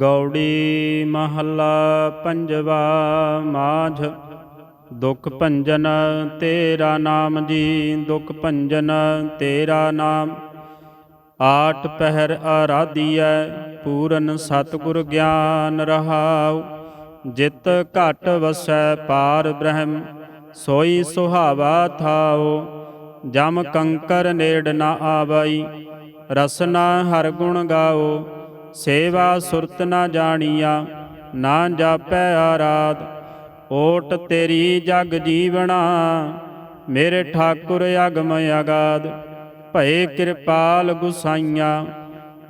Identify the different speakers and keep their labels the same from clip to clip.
Speaker 1: ਗੌੜੀ ਮਹੱਲਾ ਪੰਜਵਾ ਮਾਝ। ਦੁਖ ਭੰਜਨ ਤੇਰਾ ਨਾਮ ਜੀ, ਦੁਖ ਭੰਜਨ ਤੇਰਾ ਨਾਮ। ਆਠ ਪਹਿਰ ਆਰਾਧੀਐ, ਪੂਰਨ ਸਤਿਗੁਰ ਗਿਆਨ ਰਹਾਉ। ਜਿਤ ਘਟ ਵਸੈ ਪਾਰ ਬ੍ਰਹਮ, ਸੋਈ ਸੁਹਾਵਾ ਥਾਉ। ਜਮ ਕੰਕਰ ਨੇੜ ਨਾ ਆਵਈ, ਰਸਨਾ ਹਰ ਗੁਣ ਗਾਓ ਸੇਵਾ ਸੁਰਤ ਨਾ ਜਾਣੀਆ, ਨਾ ਜਾਪੈ ਆਰਾਧ। ਓਟ ਤੇਰੀ ਜਗ ਜੀਵਣਾ, ਮੇਰੇ ਠਾਕੁਰ ਅਗਮ ਅਗਾਧ। ਭਏ ਕਿਰਪਾਲ ਗੁਸਾਈਆਂ,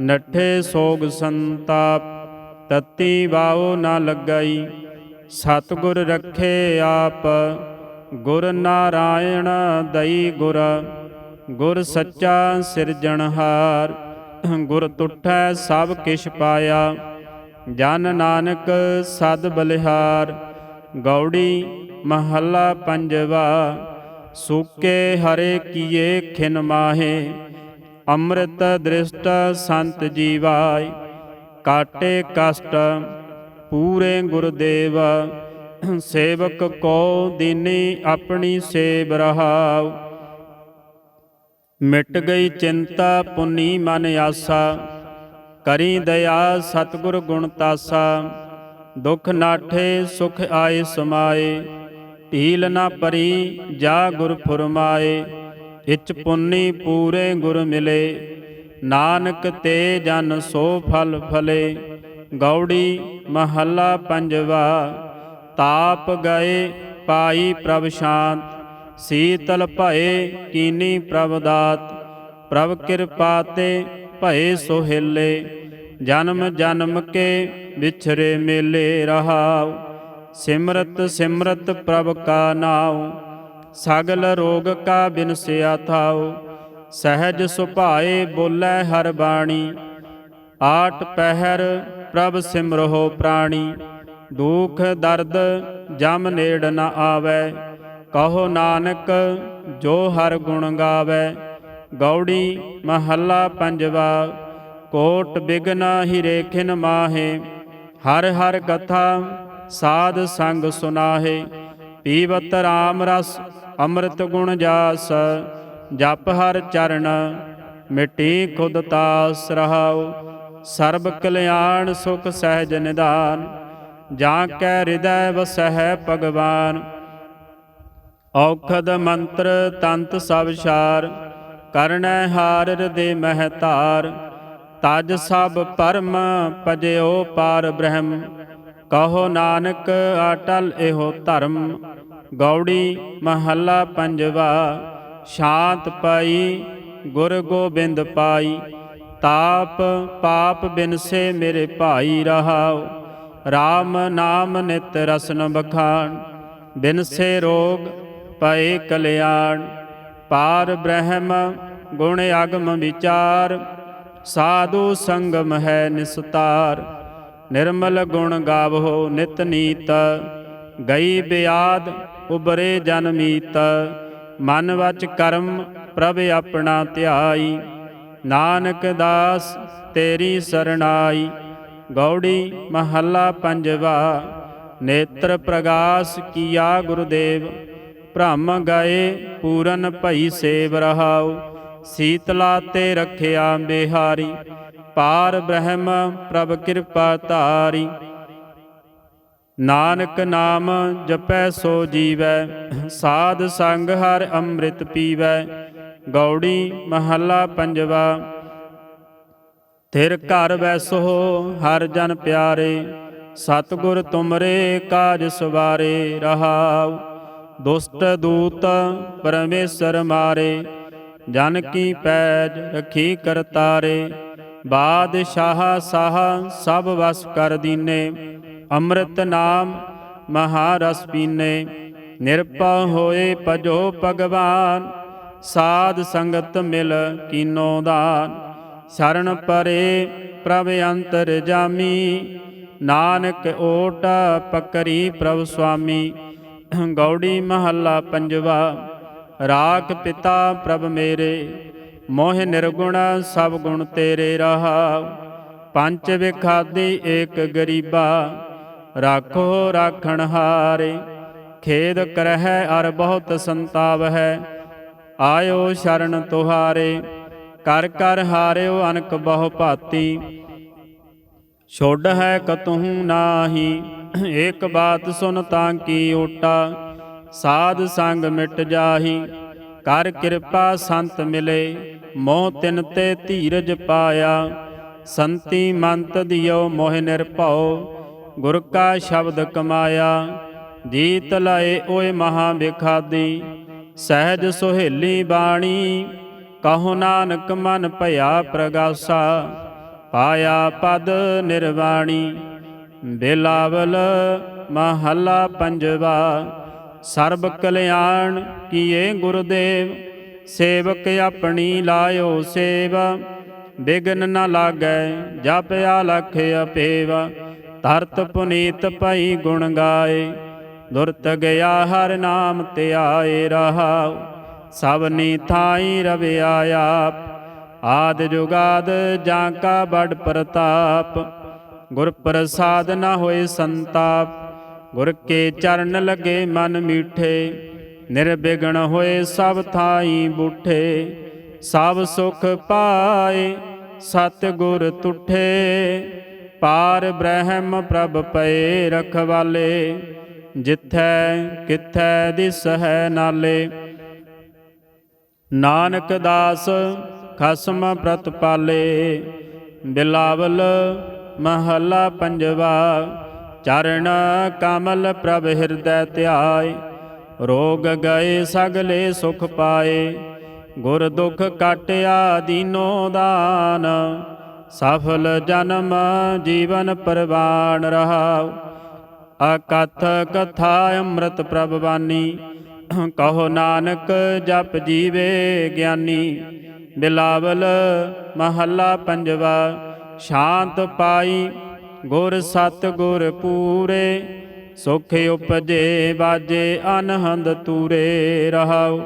Speaker 1: ਨੱਠੇ ਸੋਗ ਸੰਤਾਪ। ਤਤੀ ਵਾਉ ਨਾ ਲੱਗਈ, ਸਤਿਗੁਰ ਰੱਖੇ ਆਪ। ਗੁਰ ਨਾਰਾਇਣ ਦਈ ਗੁਰ ਗੁਰ ਸੱਚਾ ਸਿਰਜਣਹਾਰ। ਗੁਰ ਤੁਠੈ ਸਭ ਕਿਛ ਪਾਇਆ। ਜਨ ਨਾਨਕ ਸਦ ਬਲਿਹਾਰ, ਗੌੜੀ ਮਹੱਲਾ ਪੰਜਵਾ, ਸੂਕੇ ਹਰੇ ਕੀਏ ਖਿਨ ਮਾਹੇ, ਅੰਮ੍ਰਿਤ ਦ੍ਰਿਸ਼ਟ ਸੰਤ ਜੀਵਾਏ, ਕਾਟੇ ਕਸ਼ਟ ਪੂਰੇ ਗੁਰਦੇਵ, ਸੇਵਕ ਕੋ ਦੀਨੀ ਆਪਣੀ ਸੇਵ ਰਹਾਉ। ਮਿਟ ਗਈ ਚਿੰਤਾ ਪੁੰਨੀ ਮਨ ਆਸਾ, ਕਰੀ ਦਇਆ ਸਤਿਗੁਰ ਗੁਣ ਤਾਸਾ, ਦੁਖ ਨਾਠੇ ਸੁਖ ਆਏ ਸਮਾਏ, ਢੀਲ ਨਾ ਪਰੀ ਜਾ ਗੁਰ ਫੁਰਮਾਏ ਇਚ ਪੁੰਨੀ ਪੂਰੇ ਗੁਰ ਮਿਲੇ, ਨਾਨਕ ਤੇ ਜਨ ਸੋ ਫਲ ਫਲੇ, ਗੌੜੀ ਮਹੱਲਾ ਪੰਜਵਾ, ਤਾਪ ਗਏ ਪਾਈ ਪ੍ਰਭ ਸ਼ਾਂਤ ਸੀਤਲ ਭਏ ਕੀਨੀ ਪ੍ਰਭ ਦਾਤ ਪ੍ਰਭ ਕਿਰਪਾ ਤੇ ਭਏ ਸੁਹੇਲੇ, ਜਨਮ ਜਨਮ ਕੇ ਵਿਛਰੇ ਮੇਲੇ ਰਹਾਉ, ਸਿਮਰਤ ਸਿਮਰਤ ਪ੍ਰਭ ਕਾ ਨਾਉ, ਸਗਲ ਰੋਗ ਕਾ ਬਿਨਸਿਆ ਥਾਉ, ਸਹਿਜ ਸੁਭਾਏ ਬੋਲੇ ਹਰ ਬਾਣੀ, ਆਟ ਪਹਿਰ ਪ੍ਰਭ ਸਿਮਰਹੁ ਪ੍ਰਾਣੀ, ਦੁਖ ਦਰਦ ਜਮ ਨੇੜ ਨ ਆਵੈ ਕਹੋ ਨਾਨਕ, ਜੋ ਹਰ ਗੁਣ ਗਾਵੇ, ਗੌੜੀ ਮਹੱਲਾ ਪੰਜਵਾ, ਕੋਟ ਬਿਗਨ ਹੀ ਰੇਖਿਨ ਮਾਹੇ, ਹਰ ਹਰ ਕਥਾ ਸਾਧ ਸੰਗ ਸੁਨਾਹੇ, ਪੀਵਤ ਰਾਮ ਰਸ ਅੰਮ੍ਰਿਤ ਗੁਣ ਜਾਸ, ਜਪ ਹਰ ਚਰਨ, ਮਿਟੀ ਖੁਦ ਤਾਸ ਰਹਾਉ, ਸਰਬ ਕਲਿਆਣ ਸੁਖ ਸਹਿਜ ਨਿਧਾਨ ਜਾਂ ਕੈ ਹਿਰਦੈ ਵਸਹਿ ਭਗਵਾਨ ਔਖਦ ਮੰਤਰ ਤੰਤ ਸਭ ਛਾਰ ਕਰਣੈ ਹਾਰ ਹਿਰਦੇ ਮਹਿ ਧਾਰ। ਤਜ ਸਭ ਪਰਮ ਪਜਿਓ ਪਾਰ ਬ੍ਰਹਮ, ਕਹੋ ਨਾਨਕ ਅਟਲ ਇਹੋ ਧਰਮ। ਗੌੜੀ ਮਹੱਲਾ ਪੰਜਵਾ, ਸ਼ਾਂਤ ਪਾਈ ਗੁਰ ਗੋਬਿੰਦ ਪਾਈ। ਤਾਪ ਪਾਪ ਬਿਨਸੇ ਮੇਰੇ ਭਾਈ ਰਹਾਓ RAM ਨਾਮ ਨਿਤ ਰਸਨ ਬਖਾਨ ਬਿਨਸੇ ਰੋਗ ਪਏ ਕਲਿਆਣ, ਪਾਰ ਬ੍ਰਹਮ ਗੁਣ ਅਗਮ ਵਿਚਾਰ, ਸਾਧੂ ਸੰਗਮ ਹੈ ਨਿਸਤਾਰ, ਨਿਰਮਲ ਗੁਣ ਗਾਵੋ ਨਿਤ ਨੀਤ, ਗਈ ਬਿਆਦ ਉਬਰੇ ਜਨਮੀਤ ਮਨ ਵਚ ਕਰਮ ਪ੍ਰਭ ਆਪਣਾ ਧਿਆਈ, ਨਾਨਕ ਦਾਸ ਤੇਰੀ ਸਰਣਾਈ, ਗੌੜੀ ਮਹੱਲਾ ਪੰਜਵਾ, ਨੇਤਰ ਪ੍ਰਗਾਸ ਕੀਆ ਗੁਰਦੇਵ ਭ੍ਰਮ ਗਏ, ਪੂਰਨ ਭਈ ਸੇਵ ਰਹਾਉ। ਸੀਤਲਾ ਤੇ ਰਖਿਆ ਬਿਹਾਰੀ, ਪਾਰ ਬ੍ਰਹਮ ਪ੍ਰਭ ਕਿਰਪਾ ਧਾਰੀ। ਨਾਨਕ ਨਾਮ ਜਪੈ ਸੋ ਜੀਵੈ, ਸਾਧ ਸੰਗ ਹਰ ਅੰਮ੍ਰਿਤ ਪੀਵੈ। ਗੌੜੀ ਮਹੱਲਾ ਪੰਜਵਾ, ਥਿਰ ਘਰ ਵੈਸੋ ਹਰ ਜਨ ਪਿਆਰੇ, ਸਤਿਗੁਰ ਤੁਮਰੇ ਕਾਜ ਸਵਾਰੇ ਰਹਾਉ। ਦੁਸ਼ਟ ਦੂਤ ਪਰਮੇਸ਼ਰ ਮਾਰੇ, ਜਨ ਕੀ ਪੈਜ ਰਖੀ ਕਰਤਾਰੇ ਬਾਦਸ਼ਾਹ ਸਾਹ ਸਭ ਵਸ ਕਰ ਦੀਨੇ, ਅੰਮ੍ਰਿਤ ਨਾਮ ਮਹਾਰਸ ਪੀਨੇ, ਨਿਰਪਾ ਹੋਏ ਭਜੋ ਭਗਵਾਨ, ਸਾਧ ਸੰਗਤ ਮਿਲ ਕੀਨੋ ਦਾਨ, ਸ਼ਰਨ ਪਰੇ ਪ੍ਰਭ ਅੰਤਰ ਜਾਮੀ, ਨਾਨਕ ਓਟ ਪਕਰੀ ਪ੍ਰਭ ਸੁਆਮੀ ਗੌੜੀ ਮਹੱਲਾ ਪੰਜਵਾ, ਰਾਖ ਪਿਤਾ ਪ੍ਰਭ ਮੇਰੇ, ਮੋਹ ਨਿਰਗੁਣ ਸਭ ਗੁਣ ਤੇਰੇ ਰਹਾਉ ਪੰਜ ਵਿਖਾਦੀ ਏਕ ਗਰੀਬਾ, ਰਾਖੋ ਰਾਖਣ ਹਾਰੇ। ਖੇਦ ਕਰਹਿ ਅਰ ਬਹੁਤ ਸੰਤਾਪ ਹੈ ਆਇਓ ਸ਼ਰਨ ਤੁਹਾਰੇ। ਕਰ ਕਰ ਹਾਰਿਓ ਅਨਕ ਬਹੁ ਭਾਤੀ, ਛੋੜ ਹੈ ਕਤਹੂ ਨਾਹੀ। ਏਕ ਬਾਤ ਸੁਨ ਤਾਂ ਕੀ ਓਟਾ, ਸਾਧ ਸੰਗ ਮਿਟ ਜਾਹੀ, ਕਰ ਕਿਰਪਾ ਸੰਤ ਮਿਲੇ, ਮੋਹ ਤਿਨ ਤੇ ਧੀਰਜ ਪਾਇਆ, ਸੰਤੀ ਮੰਤ ਦਿਓ ਮੋਹ ਨਿਰਭਉ, ਗੁਰ ਕਾ ਸ਼ਬਦ ਕਮਾਇਆ, ਜੀਤ ਲਾਏ ਓਏ ਮਹਾ ਵਿਖਾਦੀ ਸਹਿਜ ਸੁਹੇਲੀ ਬਾਣੀ, ਕਹੋ ਨਾਨਕ ਮਨ ਭਇਆ ਪ੍ਰਗਾਸਾ, ਪਾਇਆ ਪਦ ਨਿਰਵਾਣੀ ਬਿਲਾਵਲ ਮਹੱਲਾ ਪੰਜਵਾ, ਸਰਬ ਕਲਿਆਣ ਕੀਏ ਗੁਰਦੇਵ, ਸੇਵਕ ਆਪਣੀ ਲਾਇਓ ਸੇਵਾ, ਬਿਗਨ ਨ ਲਾਗੈ ਜਪਿਆ ਲਖ ਅਪੇਵਾ, ਧਰਤ ਪੁਨੀਤ ਭਈ ਗੁਣ ਗਾਏ, ਦੁਰਤ ਗਿਆ ਹਰ ਨਾਮ ਧਿਆਏ ਰਹਾਉ ਸਭਨੀ ਥਾਈ ਰਵਿਆ ਆਪ, ਆਦ ਜੁਗਾਦ ਜਾਂ ਕਾ ਬੜ ਪ੍ਰਤਾਪ। ਗੁਰ ਪ੍ਰਸਾਦ ਨ ਹੋਏ ਸੰਤਾਪ, ਗੁਰ ਕੇ ਚਰਨ ਲਗੇ ਮਨ ਮੀਠੇ ਨਿਰਬਿਗਣ ਹੋਏ ਸਭ ਥਾਈ ਬੂਠੇ, ਸਭ ਸੁਖ ਪਾਏ ਸਤ ਗੁਰ ਤੁਠੇ, ਪਾਰ ਬ੍ਰਹਮ ਪ੍ਰਭ ਪਏ ਰਖਵਾਲੇ ਜਿਥੈ ਕਿਥੈ ਦਿਸ ਹੈ ਨਾਲੇ। ਨਾਨਕ ਦਾਸ ਖਸਮ ਪ੍ਰਤਪਾਲੇ, ਬਿਲਾਵਲ ਮਹੱਲਾ ਪੰਜਵਾ ਚਰਨ ਕਮਲ ਪ੍ਰਭ ਹਿਰਦੈ ਧਿਆਏ, ਰੋਗ ਗਏ ਸਗਲੇ ਸੁਖ ਪਾਏ, ਗੁਰ ਦੁਖ ਕਾਟਿਆ ਦੀਨੋ ਦਾਨ, ਸਫਲ ਜਨਮ ਜੀਵਨ ਪਰਵਾਨ ਰਹਾਉ। ਅਕਥ ਕਥਾ ਅੰਮ੍ਰਿਤ ਪ੍ਰਭ ਬਾਣੀ ਕਹੋ ਨਾਨਕ ਜਪ ਜੀਵੇ ਗਿਆਨੀ। ਬਿਲਾਵਲ ਮਹੱਲਾ ਪੰਜਵਾ ਸ਼ਾਂਤ ਪਾਈ ਗੁਰ ਸਤ ਗੁਰ ਪੂਰੇ, ਸੁਖ ਉਪਜੇ ਬਾਜੇ ਅਨਹੰਦ ਤੂਰੇ ਰਹਾਉ।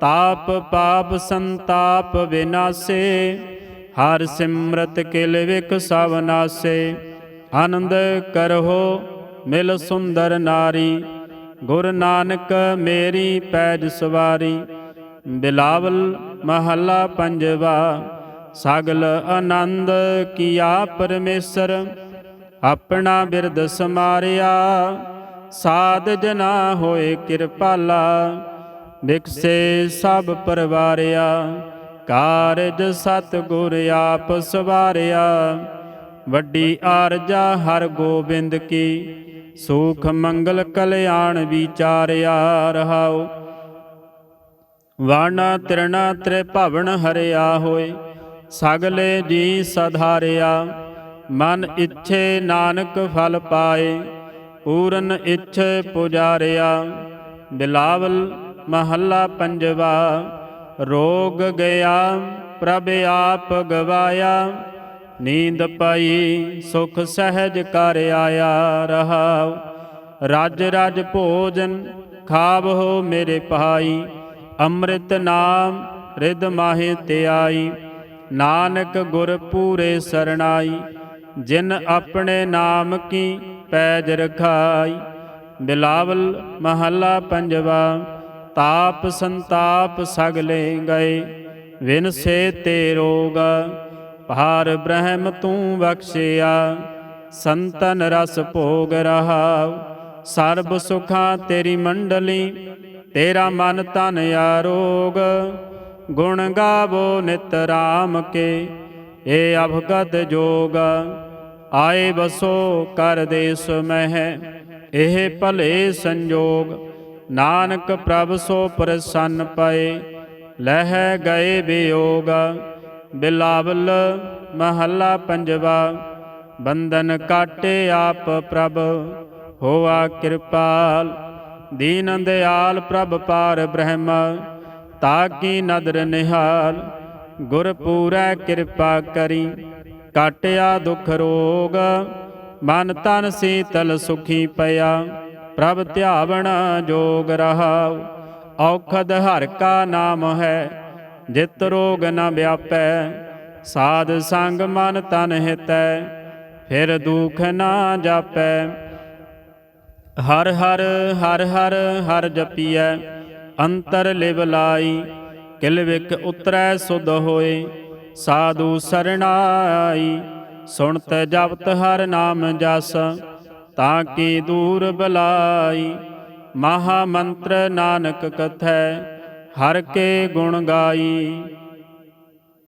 Speaker 1: ਤਾਪ ਪਾਪ ਸੰਤਾਪ ਵਿਨਾਸੇ, ਹਰ ਸਿਮਰਤ ਕਿਲ ਵਿਖ ਸਭ ਨਾਸੇ। ਆਨੰਦ ਕਰਹੋ ਮਿਲ ਸੁੰਦਰ ਨਾਰੀ, ਗੁਰ ਨਾਨਕ ਮੇਰੀ ਪੈਜ ਸਵਾਰੀ। ਬਿਲਾਵਲ ਮਹੱਲਾ ਪੰਜਵਾ ਸਗਲ ਆਨੰਦ ਕੀਆ ਪਰਮੇਸ਼ਰ, ਆਪਣਾ ਬਿਰਦ ਸਮਾਰਿਆ। ਸਾਧ ਜਨਾ ਹੋਏ ਕਿਰਪਾਲਾ, ਵਿਕਸੇ ਸਭ ਪਰਵਾਰਿਆ। ਕਾਰਜ ਸਤ ਗੁਰ ਆਪ ਸਵਾਰਿਆ। ਵੱਡੀ ਆਰਜਾ ਹਰ ਗੋਬਿੰਦ ਕੀ, ਸੁਖ ਮੰਗਲ ਕਲਿਆਣ ਵਿਚਾਰਿਆ ਰਹਾਓ ਵਾਣਾ ਤਿਰਣਾ ਤ੍ਰੇ ਹਰਿਆ ਹੋਏ। ਸਗਲੇ ਜੀ ਸਧਾਰਿਆ, ਮਨ ਇੱਛੇ ਨਾਨਕ ਫਲ ਪਾਏ, ਪੂਰਨ ਇੱਛੇ ਪੁਜਾਰਿਆ, ਬਿਲਾਵਲ ਮਹੱਲਾ ਪੰਜਵਾ, ਰੋਗ ਗਿਆ, ਪ੍ਰਭ ਆਪ ਗਵਾਇਆ, ਨੀਂਦ ਪਈ, ਸੁਖ ਸਹਿਜ ਕਰ ਆਇਆ ਰਹਾਉ, ਰਜ ਰਜ ਭੋਜਨ ਹੋ ਮੇਰੇ ਭਾਈ, ਅੰਮ੍ਰਿਤ ਨਾਮ ਰਿਦ ਮਾਹੇ ਆਈ ਨਾਨਕ ਗੁਰ ਪੂਰੇ ਸਰਣਾਈ, ਜਿਨ ਆਪਣੇ ਨਾਮ ਕੀ ਪੈਜ ਰਖਾਈ। ਬਿਲਾਵਲ ਮਹੱਲਾ ਪੰਜਵਾ, ਤਾਪ ਸੰਤਾਪ ਸਗਲੇ ਗਏ ਵਿਨਸੇ ਤੇ ਰੋਗ। ਭਾਰ ਬ੍ਰਹਮ ਤੂੰ ਬਖਸ਼ਿਆ, ਸੰਤਨ ਰਸ ਭੋਗ ਰਹਾ ਸਰਬ ਸੁਖਾਂ ਤੇਰੀ ਮੰਡਲੀ, ਤੇਰਾ ਮਨ ਤਨ ਆਰੋਗ ਗੁਣ ਗਾਵੋ ਨਿਤ ਰਾਮ ਕੇ, ਏ ਅਭਗਤ ਜੋਗ। ਆਏ ਬਸੋ ਕਰ ਦੇਸ ਮਹਿ, ਇਹ ਭਲੇ ਸੰਜੋਗ। ਨਾਨਕ ਪ੍ਰਭ ਸੋ ਪ੍ਰਸੰਨ ਪਏ, ਲਹਿ ਗਏ ਵਿਯੋਗ। ਬਿਲਾਵਲ ਮਹੱਲਾ ਪੰਜਵਾ, ਬੰਧਨ ਕਾਟੇ ਆਪ ਪ੍ਰਭ, ਹੋਆ ਕਿਰਪਾਲ। ਦੀਨ ਦਿਆਲ ਪ੍ਰਭ ਪਾਰ ਬ੍ਰਹਮ ਤਾ ਤਾਕੀ ਨਦਰ ਨਿਹਾਲ? ਗੁਰ ਪੂਰੈ ਕਿਰਪਾ ਕਰੀ, ਕਾਟਿਆ ਦੁਖ ਰੋਗ। ਮਨ ਤਨ ਸੀਤਲ ਸੁਖੀ ਪਿਆ, ਪ੍ਰਭ ਧਿਆਵਣ ਜੋਗ ਰਹਾਉ। ਔਖਦ ਹਰ ਕਾ ਨਾਮ ਹੈ, ਜਿਤ ਰੋਗ ਨ ਵਿਆਪੈ। ਸਾਧ ਸੰਗ ਮਨ ਤਨ ਹਿਤੈ, ਫਿਰ ਦੁਖ ਨਾ ਜਾਪੈ। ਹਰ ਹਰ ਹਰ ਹਰ ਹਰ ਜਪੀਐ। ਅੰਤਰ ਲਿਵ ਲਾਈ, ਕਿਲ ਵਿਕ ਉਤਰੈ ਸੁਧ ਹੋਏ, ਸਾਧੂ ਸਰਣਾਈ, ਸੁਣਤ ਜਪਤ ਹਰ ਨਾਮ ਜਸ, ਤਾਂ ਕੀ ਦੂਰ ਬਲਾਈ, ਮਹਾ ਮੰਤਰ ਨਾਨਕ ਕਥੈ, ਹਰ ਕੇ ਗੁਣ ਗਾਈ।